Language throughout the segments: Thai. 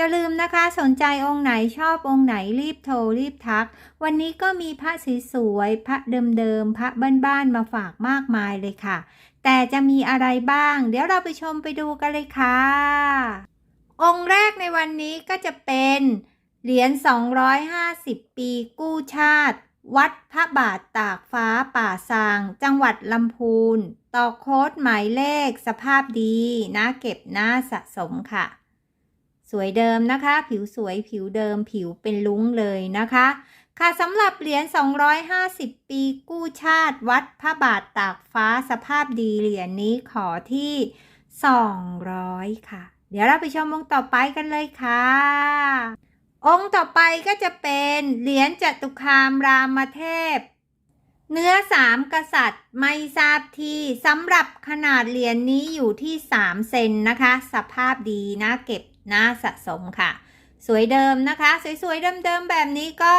อย่าลืมนะคะสนใจองค์ไหนชอบองค์ไหนรีบโทรรีบทัก วันนี้ก็มีพระสวยๆพระเดิมๆพระบ้านๆมาฝากมากมายเลยค่ะ แต่จะมีอะไรบ้าง เดี๋ยวเราไปชมไปดูกันเลยค่ะ องค์แรกในวันนี้ก็จะเป็นเหรียญ 250 ปีกู้ชาติ วัดพระบาทตากฟ้าป่าซาง จังหวัดลำพูน ต่อโค้ดหมายเลขสภาพดีนะเก็บหน้าสะสมค่ะ สวยเดิมนะคะ ผิวสวยผิวเดิมผิวเป็นลุ้งเลยนะคะ ค่ะสำหรับเหรียญ 250 ปีกู้ชาติวัดพระบาทตากฟ้าสภาพดีเหรียญนี้ขอที่ 200 ค่ะ เดี๋ยวเราไปชมองค์ต่อไปกันเลยค่ะ องค์ต่อไปก็จะเป็นเหรียญจตุคามรามเทพเนื้อสามกษัตริย์ไม่ทราบที่สำหรับขนาดเหรียญนนี้อยู่ที่ 3 เซนนะคะ สภาพดีนะเก็บ น่าสะสมค่ะ สวยเดิมนะคะ สวยๆเดิมๆแบบนี้ก็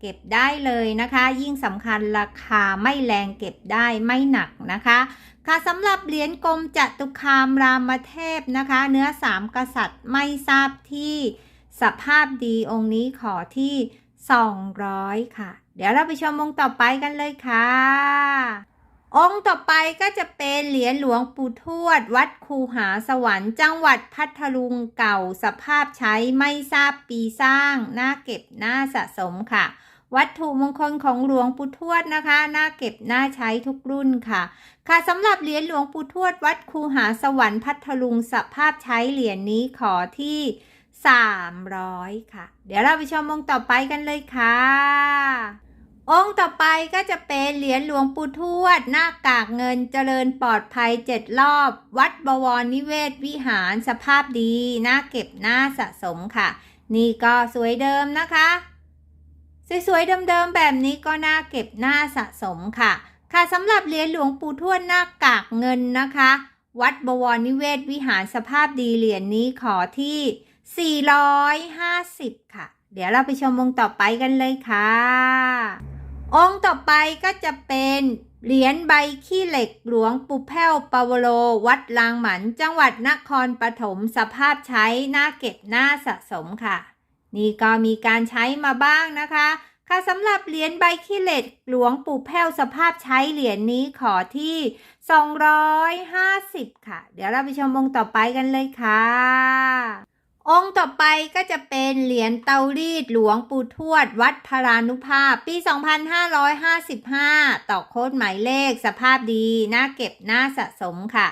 เก็บได้เลยนะคะ ยิ่งสำคัญราคาไม่แรงเก็บได้ไม่หนักนะคะ ค่ะสำหรับเหรียญกรมจัตุคามรามเทพนะคะ เนื้อสามกษัตริย์ไม่ทราบที่สภาพดีองค์นี้ขอที่ 200 ค่ะ เดี๋ยวเราไปชมองค์ต่อไปกันเลยค่ะ องค์ต่อไปก็จะเป็นเหรียญหลวงปู่ทวด วัดคูหาสวรรค์จังหวัดพัทลุงเก่าสภาพใช้ไม่ทราบปีสร้างน่าเก็บน่าสะสมค่ะ วัตถุมงคลของหลวงปู่ทวดนะคะน่าเก็บน่าใช้ทุกรุ่นค่ะ ค่ะสำหรับเหรียญหลวงปู่ทวด วัดคูหาสวรรค์พัทลุงสภาพใช้เหรียญนี้ขอที่ 300 ค่ะ เดี๋ยวเราไปชมองค์ต่อไปกันเลยค่ะ องค์ต่อไปก็จะเป็นเหรียญหลวงปู่ทวด หน้ากากเงินเจริญปลอดภัยเจ็ดรอบ วัดบวรนิเวศวิหารสภาพดีน่าเก็บน่าสะสมค่ะ นี่ก็สวยเดิมนะคะ สวยๆเดิมๆแบบนี้ก็น่าเก็บน่าสะสมค่ะ ค่ะสำหรับเหรียญหลวงปู่ทวดหน้ากากเงินนะคะ วัดบวรนิเวศวิหารสภาพดีเหรียญนี้ขอที่ 450 ค่ะ เดี๋ยวเราไปชมองต่อไปกันเลยค่ะ องค์ต่อไปก็จะเป็นเหรียญใบขี้เหล็กหลวงปู่แพ้วปาวโล วัดลางหมัน จังหวัดนครปฐมสภาพใช้หน่าเก็บหน่าสะสมค่ะ นี่ก็มีการใช้มาบ้างนะคะ ค่ะสำหรับเหรียญใบขี้เหล็กหลวงปู่แพ้วสภาพใช้เหรียญนี้ขอที่ 250 ค่ะ เดี๋ยวเราไปชมองค์ต่อไปกันเลยค่ะ องค์ต่อไปก็จะเป็นเหรียญเตารีดหลวงปู่ทวด วัดพรานุภาพ ปี 2555 ต่อโค้ดหมายเลข สภาพดีน่าเก็บน่าสะสมค่ะ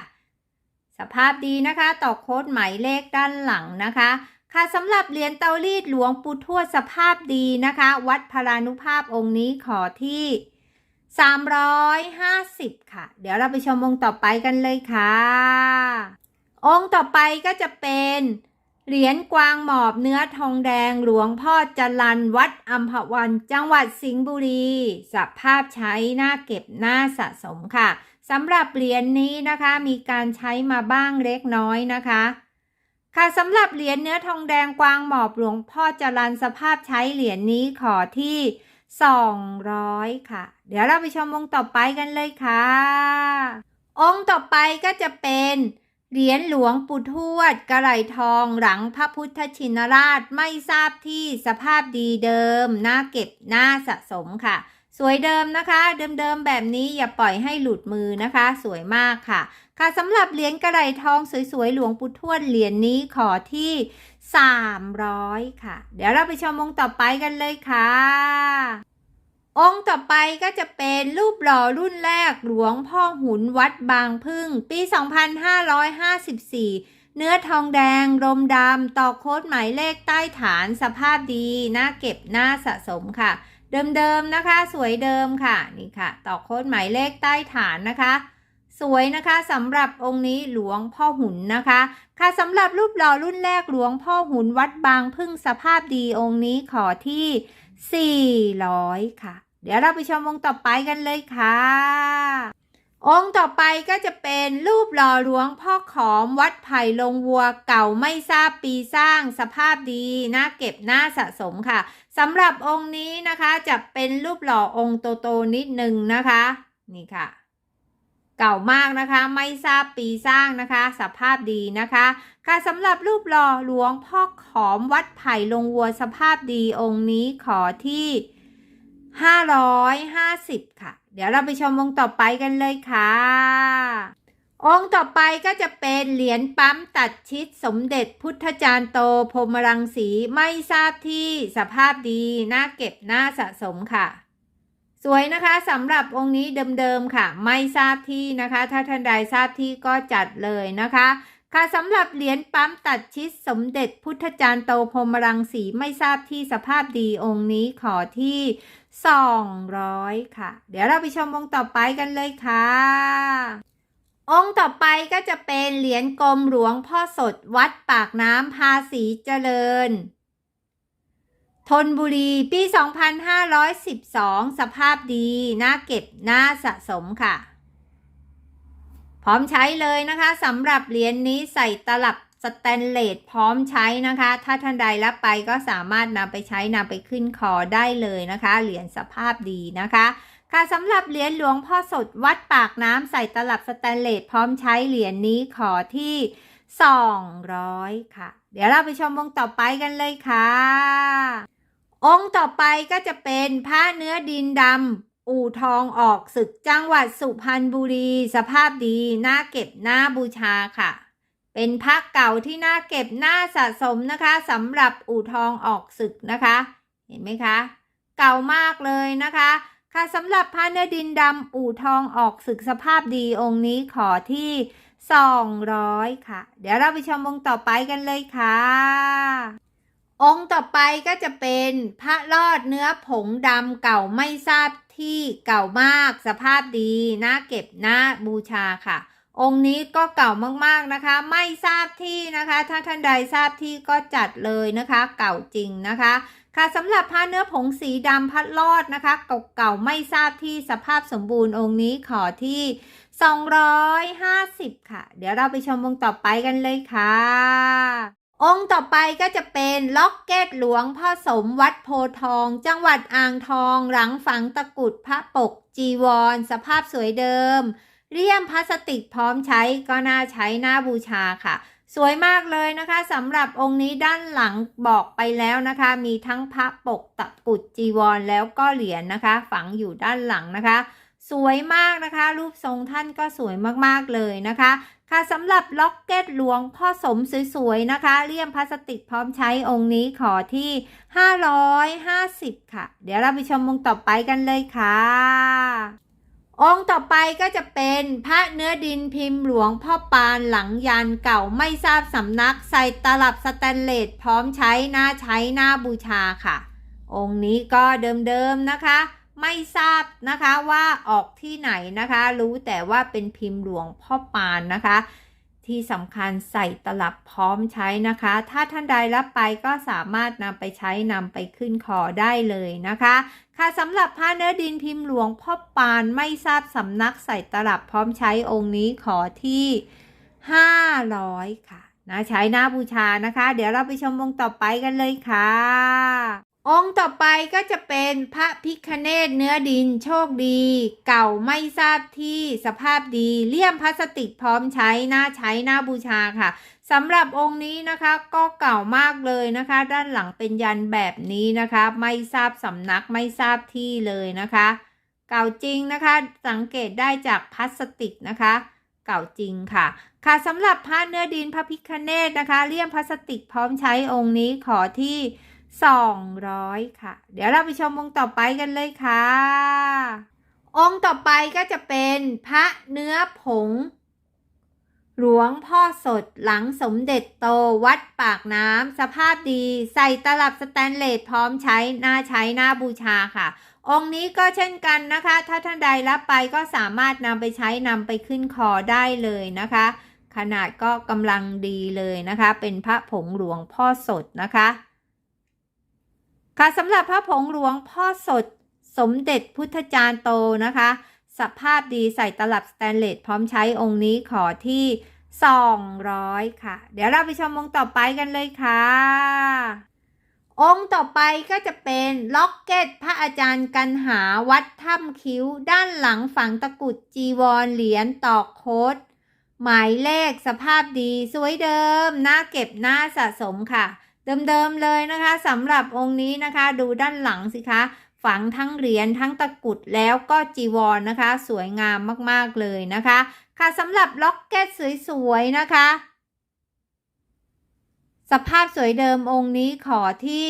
สภาพดีนะคะต่อโค้ดหมายเลขด้านหลังนะคะ ค่ะสำหรับเหรียญเตารีดหลวงปู่ทวดสภาพดีนะคะ วัดพรานุภาพองค์นี้ขอที่ 350 ค่ะ เดี๋ยวเราไปชมองค์ต่อไปกันเลยค่ะ องค์ต่อไปก็จะเป็น เหรียญกวางหมอบเนื้อทองแดงหลวงพ่อจรันวัดอัมพวันจังหวัดสิงห์บุรี สภาพใช้หน่าเก็บหน่าสะสมค่ะสำหรับเหรียญนนี้นะคะมีการใช้มาบ้างเล็กน้อยนะคะ ค่ะสำหรับเหรียญเนื้อทองแดงกวางหมอบหลวงพ่อจรันสภาพใช้เหรียญนนี้ขอที่ 200 ค่ะ เดี๋ยวเราไปชมองค์ต่อไปกันเลยค่ะ องค์ต่อไปก็จะเป็น เหรียญหลวงปู่ทวดกระไหลทองหลังพระพุทธชินราชไม่ทราบที่สภาพดีเดิมน่าเก็บน่าสะสมค่ะ สวยเดิมนะคะ เดิมๆแบบนี้อย่าปล่อยให้หลุดมือนะคะ สวยมากค่ะ ค่ะสำหรับเหรียญกระไหลทองสวยๆหลวงปู่ทวดเหรียญนนี้ขอที่ 300 ค่ะ เดี๋ยวเราไปชมองต่อไปกันเลยค่ะ องค์ต่อไปก็จะเป็นรูปหล่อรุ่นแรกหลวงพ่อหุนวัดบางพึ่ง ปี 2554 เนื้อทองแดงรมดำต่อโค้ดหมายเลขใต้ฐานสภาพดีน่าเก็บน่าสะสมค่ะ เดิมๆนะคะ สวยเดิมค่ะนี่ค่ะต่อโค้ดหมายเลขใต้ฐานนะคะสวยนะคะสำหรับองค์นี้หลวงพ่อหุนนะคะ ค่ะสำหรับรูปหล่อรุ่นแรกหลวงพ่อหุนวัดบางพึ่งสภาพดีองค์นี้ขอที่ 400 ค่ะ เดี๋ยวเราไปชมองค์ต่อไปกันเลยค่ะ องค์ต่อไปก็จะเป็นรูปหล่อหลวงพ่อขอมวัดไผ่ลงวัวเก่าไม่ทราบปีสร้างสภาพดีน่าเก็บน่าสะสมค่ะสำหรับองค์นี้นะคะจะเป็นรูปหล่อองค์โตๆนิดนึงนะคะ นี่ค่ะเก่ามากนะคะไม่ทราบปีสร้างนะคะ สภาพดีนะคะค่ะสำหรับรูปหล่อหลวงพ่อขอมวัดไผ่ลงวัวสภาพดีองค์นี้ขอที่ 550 ค่ะ เดี๋ยวเราไปชมองค์ต่อไปกันเลยค่ะ องค์ต่อไปก็จะเป็นเหรียญปั๊มตัดชิดสมเด็จพุทธจารย์โตพรหมรังสีไม่ทราบที่สภาพดีน่าเก็บน่าสะสมค่ะ สวยนะคะสำหรับองค์นี้เดิมๆค่ะ ไม่ทราบที่นะคะ ถ้าท่านใดทราบที่ก็จัดเลยนะคะค่ะสำหรับเหรียญปั๊มตัดชิดสมเด็จพุทธจารย์โตพรหมรังสีไม่ทราบที่สภาพดีองค์นี้ขอที่ 200 ค่ะ เดี๋ยวเราไปชมองค์ต่อไปกันเลยค่ะ องค์ต่อไปก็จะเป็นเหรียญกรมหลวงพ่อสดวัดปากน้ำภาษีเจริญทนบุรี ปี 2512 สภาพดีน่าเก็บน่าสะสมค่ะ พร้อมใช้เลยนะคะสำหรับเหรียญนนี้ใส่ตลับ แตนเลสพร้อมใช้นะคะ ถ้าท่านใดรับไปก็สามารถนำไปใช้นำไปขึ้นคอได้เลยนะคะ เหรียญสภาพดีนะคะค่ะสำหรับเหรียญหลวงพ่อสดวัดปากน้ำใส่ตลับสแตนเลสพร้อมใช้เหรียญนนี้ขอที่ 200 ค่ะ เดี๋ยวเราไปชมวงต่อไปกันเลยค่ะ องค์ต่อไปก็จะเป็นพระเนื้อดินดำอู่ทองออกศึกจังหวัดสุพรรณบุรี สภาพดีน่าเก็บน่าบูชาค่ะ เป็นพระเก่าที่น่าเก็บน่าสะสมนะคะสำหรับอู่ทองออกศึกนะคะ เห็นไหมคะ เก่ามากเลยนะคะ ค่ะสำหรับพระเนื้อดินดำอู่ทองออกศึกสภาพดีองค์นี้ขอที่ 200 ค่ะ เดี๋ยวเราไปชมองค์ต่อไปกันเลยค่ะ องค์ต่อไปก็จะเป็นพระลอดเนื้อผงดำเก่าไม่ทราบที่เก่ามากสภาพดีน่าเก็บน่าบูชาค่ะ องค์นี้ก็เก่ามากๆนะคะ ไม่ทราบที่นะคะ ถ้าท่านใดทราบที่ก็จัดเลยนะคะ เก่าจริงนะคะ ค่ะสำหรับผ้าเนื้อผงสีดำพัดลอดนะคะ เก่าๆไม่ทราบที่สภาพสมบูรณ์องค์นี้ขอที่ 250 ค่ะ เดี๋ยวเราไปชมวงต่อไปกันเลยค่ะ องค์ต่อไปก็จะเป็นล็อกเก็ตหลวงพ่อสมวัดโพทอง จังหวัดอ่างทอง หลังฝังตะกุดพระปกจีวร สภาพสวยเดิม เลี่ยมพลาสติกพร้อมใช้ก็น่าใช้น่าบูชาค่ะ สวยมากเลยนะคะสำหรับองค์นี้ด้านหลังบอกไปแล้วนะคะ มีทั้งพระปกตะกุดจีวรแล้วก็เหรียญนะคะ ฝังอยู่ด้านหลังนะคะ สวยมากนะคะ รูปทรงท่านก็สวยมากๆเลยนะคะค่ะสำหรับล็อกเก็ตหลวงพ่อสมสวยๆนะคะเลี่ยมพลาสติกพร้อมใช้องค์นี้ขอที่ 550 ค่ะ เดี๋ยวเราไปชมองค์ต่อไปกันเลยค่ะ องค์ต่อไปก็จะเป็นพระเนื้อดินพิมพ์หลวงพ่อปานหลังยานเก่าไม่ทราบสำนัก ใส่ตลับสแตนเลสพร้อมใช้หน้าใช้หน้าบูชาค่ะ องค์นี้ก็เดิมๆนะคะ ไม่ทราบนะคะว่าออกที่ไหนนะคะ รู้แต่ว่าเป็นพิมพ์หลวงพ่อปานนะคะ ที่สำคัญใส่ตลับพร้อมใช้นะคะ ถ้าท่านใดรับไปก็สามารถนำไปใช้นำไปขึ้นคอได้เลยนะคะ ค่ะสำหรับผ้าเนื้อดินพิมพ์หลวงพ่อปานไม่ทราบสำนักใส่ตลับพร้อมใช้องค์นี้ขอที่ 500 ค่ะนะใช้หน้าบูชานะคะ เดี๋ยวเราไปชมองต่อไปกันเลยค่ะ องค์ต่อไปก็จะเป็นพระพิคเนตเนื้อดินโชคดี เก่าไม่ทราบที่สภาพดีเลี่ยมพลาสติกพร้อมใช้หน้าใช้หน้าบูชาค่ะสำหรับองค์นี้นะคะก็เก่ามากเลยนะคะ ด้านหลังเป็นยันแบบนี้นะคะ ไม่ทราบสำนักไม่ทราบที่เลยนะคะ เก่าจริงนะคะ สังเกตได้จากพลาสติกนะคะเก่าจริงค่ะ ค่ะสำหรับผ้าเนื้อดินพระพิคเนตนะคะเลี่ยมพลาสติกพร้อมใช้องค์นี้ขอที่ 200 ค่ะ เดี๋ยวเราไปชมองค์ต่อไปกันเลยค่ะ องค์ต่อไปก็จะเป็นพระเนื้อผง หลวงพ่อสดหลังสมเด็จโตวัดปากน้ำสภาพดี ใส่ตลับสแตนเลสพร้อมใช้น่าใช้น่าบูชาค่ะองค์นี้ก็เช่นกันนะคะ ถ้าท่านใดรับไปก็สามารถนำไปใช้นำไปขึ้นคอได้เลยนะคะ ขนาดก็กำลังดีเลยนะคะ เป็นพระผงหลวงพ่อสดนะคะ ค่ะสำหรับพระผงหลวงพ่อสดสมเด็จพุทธจารย์โตนะคะ สภาพดีใส่ตลับสแตนเลสพร้อมใช้องค์นี้ขอที่ 200 ค่ะ เดี๋ยวเราไปชมองค์ต่อไปกันเลยค่ะ องค์ต่อไปก็จะเป็นล็อกเก็ตพระอาจารย์กันหาวัดถ้ำคิ้ว ด้านหลังฝังตะกุดจีวรเหรียญตอกโคดหมายเลขสภาพดีสวยเดิมน่าเก็บน่าสะสมค่ะ เดิมๆเลยนะคะสำหรับองค์นี้นะคะ ดูด้านหลังสิคะ ฝังทั้งเหรียญทั้งตะกุดแล้วก็จีวรนนะคะ สวยงามมากๆเลยนะคะ ค่ะสำหรับล็อกเก็ตสวยๆนะคะ สภาพสวยเดิมองค์นี้ขอที่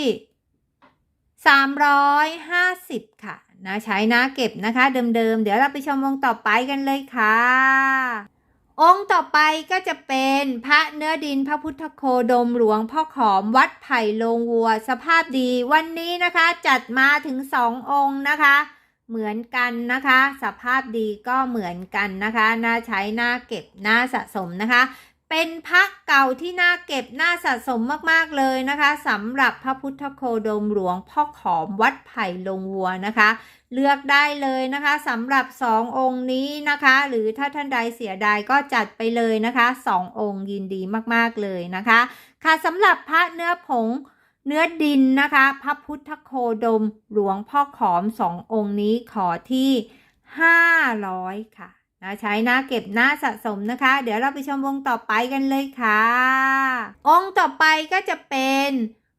350 ค่ะนะใช้นะเก็บนะคะเดิมๆเดี๋ยวเราไปชมองค์ต่อไปกันเลยค่ะ องค์ต่อไปก็จะเป็นพระเนื้อดินพระพุทธโคดมหลวงพ่อขอมวัดไผ่ลงวัวสภาพดี วันนี้นะคะจัดมาถึงสององค์นะคะ เหมือนกันนะคะ สภาพดีก็เหมือนกันนะคะน่าใช้น่าเก็บน่าสะสมนะคะ เป็นพระเก่าที่น่าเก็บน่าสะสมมากๆเลยนะคะสำหรับพระพุทธโคดมหลวงพ่อขอมวัดไผ่ลงวัวนะคะ เลือกได้เลยนะคะสำหรับสององค์นี้นะคะ หรือถ้าท่านใดเสียดายก็จัดไปเลยนะคะสององค์ยินดีมากๆเลยนะคะ ค่ะสำหรับพระเนื้อผงเนื้อดินนะคะ พระพุทธโคดมหลวงพ่อขอมสององค์นี้ขอที่ 500 ค่ะนะใช้หน้าเก็บหน้าสะสมนะคะ เดี๋ยวเราไปชมวงต่อไปกันเลยค่ะ องค์ต่อไปก็จะเป็น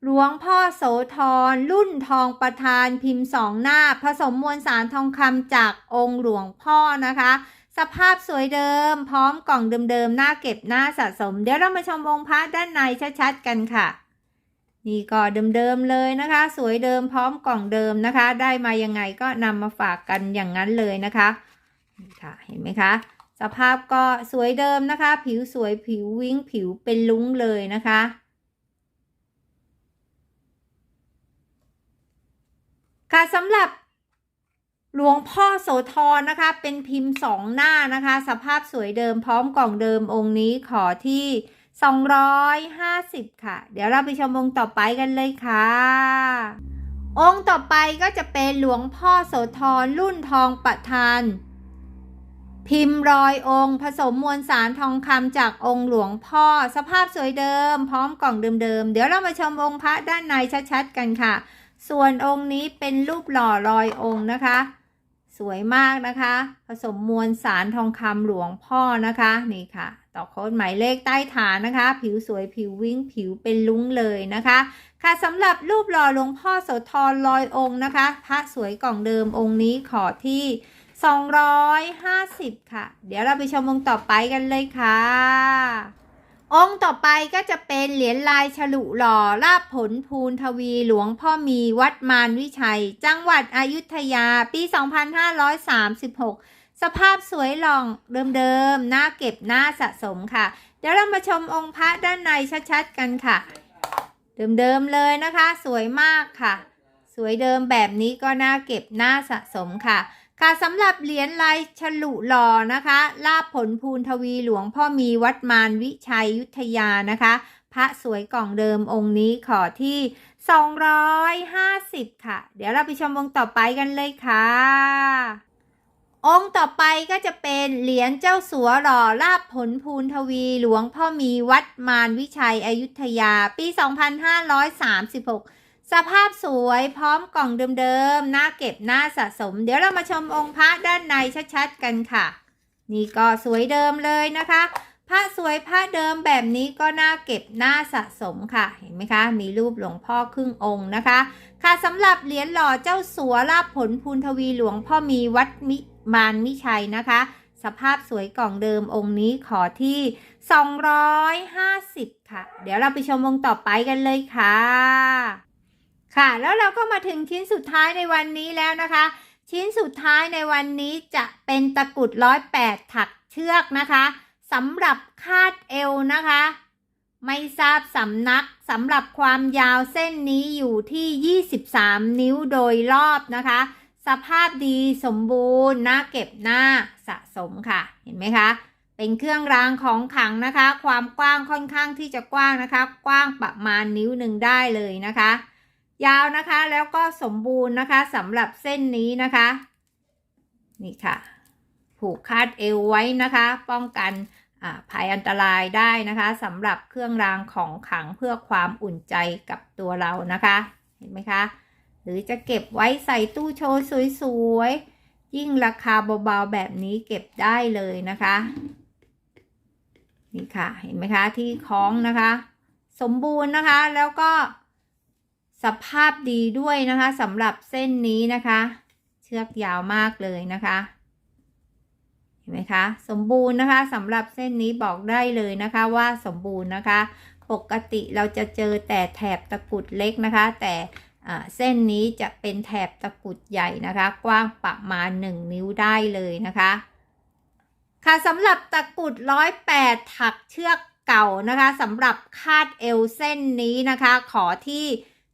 หลวงพ่อโสธรรุ่นทองประธานพิมพ์สองหน้า ผสมมวลสารทองคำจากองค์หลวงพ่อนะคะ สภาพสวยเดิม พร้อมกล่องเดิมๆหน้าเก็บหน้าสะสม เดี๋ยวเรามาชมองค์พระด้านในชัดๆกันค่ะ นี่ก็เดิมๆเลยนะคะ สวยเดิมพร้อมกล่องเดิมนะคะ ได้มายังไงก็นำมาฝากกันอย่างนั้นเลยนะคะนี่ค่ะเห็นไหมคะ สภาพก็สวยเดิมนะคะ ผิวสวยผิววิ้งผิวเป็นลุ้งเลยนะคะ ค่ะสำหรับหลวงพ่อโสธรนะคะ เป็นพิมพ์สองหน้านะคะ สภาพสวยเดิมพร้อมกล่องเดิมองค์นี้ขอที่ 250 ค่ะ เดี๋ยวเราไปชมองค์ต่อไปกันเลยค่ะ องค์ต่อไปก็จะเป็นหลวงพ่อโสธรรุ่นทองประทาน พิมพ์รอยองค์ ผสมมวลสารทองคำจากองค์หลวงพ่อ สภาพสวยเดิม พร้อมกล่องเดิมๆเดี๋ยวเรามาชมองค์พระด้านในชัดๆกันค่ะ ส่วนองค์นี้เป็นรูปหล่อรอยองค์นะคะ สวยมากนะคะ ผสมมวลสารทองคำหลวงพ่อนะคะนี่ค่ะต่อโค้ดหมายเลขใต้ฐานนะคะ ผิวสวยผิววิ่งผิวเป็นลุ้งเลยนะคะ ค่ะสำหรับรูปหล่อหลวงพ่อโสธรลอยองค์นะคะพระสวยกล่องเดิมองค์นี้ขอที่ 250 ค่ะ เดี๋ยวเราไปชมองค์ต่อไปกันเลยค่ะ องค์ต่อไปก็จะเป็นเหรียญลายฉลุหล่อลาบผลภูนทวีหลวงพ่อมีวัดมารวิชัย จังหวัดอยุธยาปี 2536 สภาพสวยหล่องเดิมๆ น่าเก็บน่าสะสมค่ะ เดี๋ยวเรามาชมองค์พระด้านในชัดๆกันค่ะ เดิมๆเลยนะคะ สวยมากค่ะ สวยเดิมแบบนี้ก็น่าเก็บน่าสะสมค่ะ ค่ะสำหรับเหรียญลายฉลุหล่อนะคะลาบผลภูนทวีหลวงพ่อมีวัดมารวิชัยยุทธยานะคะ พระสวยกล่องเดิมองค์นี้ขอที่ 250 ค่ะ เดี๋ยวเราไปชมองค์ต่อไปกันเลยค่ะ องค์ต่อไปก็จะเป็นเหรียญเจ้าสัวหล่อลาบผลภูนทวีหลวงพ่อมีวัดมารวิชัยอยุธยาปี 2536 สภาพสวยพร้อมกล่องเดิมๆ น่าเก็บน่าสะสม เดี๋ยวเรามาชมองค์พระด้านในชัดๆกันค่ะ นี่ก็สวยเดิมเลยนะคะ พระสวยพระเดิมแบบนี้ก็น่าเก็บน่าสะสมค่ะ เห็นไหมคะ มีรูปหลวงพ่อครึ่งองค์นะคะ ค่ะสำหรับเหรียญหล่อเจ้าสัวลาบผลพูนทวีหลวงพ่อมีวัดมิมานมิชัยนะคะ สภาพสวยกล่องเดิมองค์นี้ขอที่ 250 ค่ะ เดี๋ยวเราไปชมองค์ต่อไปกันเลยค่ะ ค่ะแล้วเราก็มาถึงชิ้นสุดท้ายในวันนี้แล้วนะคะ ชิ้นสุดท้ายในวันนี้จะเป็นตะกรุดร้อยแปดถักเชือกนะคะสำหรับคาดเอวนะคะ ไม่ทราบสำนักสำหรับความยาวเส้นนี้อยู่ที่ 23 นิ้วโดยรอบนะคะ สภาพดีสมบูรณ์น่าเก็บหน้าสะสมค่ะเห็นไหมคะ เป็นเครื่องรางของขังนะคะ ความกว้างค่อนข้างที่จะกว้างนะคะ กว้างประมาณนิ้วหนึ่งได้เลยนะคะ ยาวนะคะแล้วก็สมบูรณ์นะคะสำหรับเส้นนี้นะคะ นี่ค่ะ ผูกคาดเอวไว้นะคะ ป้องกันอ่าภัยอันตรายได้นะคะสำหรับเครื่องรางของขังเพื่อความอุ่นใจกับตัวเรานะคะ เห็นไหมคะ หรือจะเก็บไว้ใส่ตู้โชว์สวยๆ ยิ่งราคาเบาๆแบบนี้เก็บได้เลยนะคะ นี่ค่ะ เห็นไหมคะที่คล้องนะคะ สมบูรณ์นะคะแล้วก็ สภาพดีด้วยนะคะสำหรับเส้นนี้นะคะ เชือกยาวมากเลยนะคะ เห็นไหมคะ สมบูรณ์นะคะสำหรับเส้นนี้บอกได้เลยนะคะว่าสมบูรณ์นะคะ ปกติเราจะเจอแต่แถบตะกุดเล็กนะคะ แต่เส้นนี้จะเป็นแถบตะกุดใหญ่นะคะ กว้างประมาณ 1 นิ้วได้เลยนะคะ ค่ะสำหรับตะกุดร้อยแปดถักเชือกเก่านะคะสำหรับคาดเอวเส้นนี้นะคะ ขอที่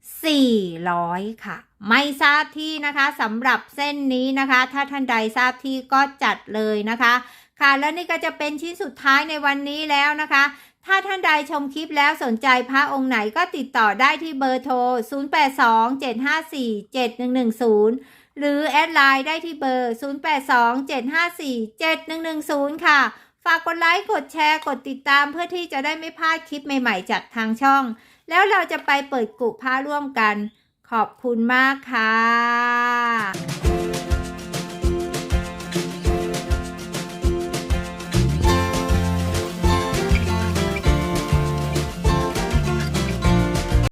400 ค่ะ ไม่ทราบที่นะคะสำหรับเส้นนี้นะคะ ถ้าท่านใดทราบที่ก็จัดเลยนะคะ ค่ะและนี่ก็จะเป็นชิ้นสุดท้ายในวันนี้แล้วนะคะ ถ้าท่านใดชมคลิปแล้วสนใจพระองค์ไหนก็ติดต่อได้ที่เบอร์โทร 0827547110 หรือแอดไลน์ได้ที่เบอร์ 0827547110 ค่ะ ฝากกดไลค์กดแชร์กดติดตามเพื่อที่จะได้ไม่พลาดคลิปใหม่ ๆ จากทางช่อง แล้วเราจะไปเปิดกุพระร่วมกัน ขอบคุณมากค่ะ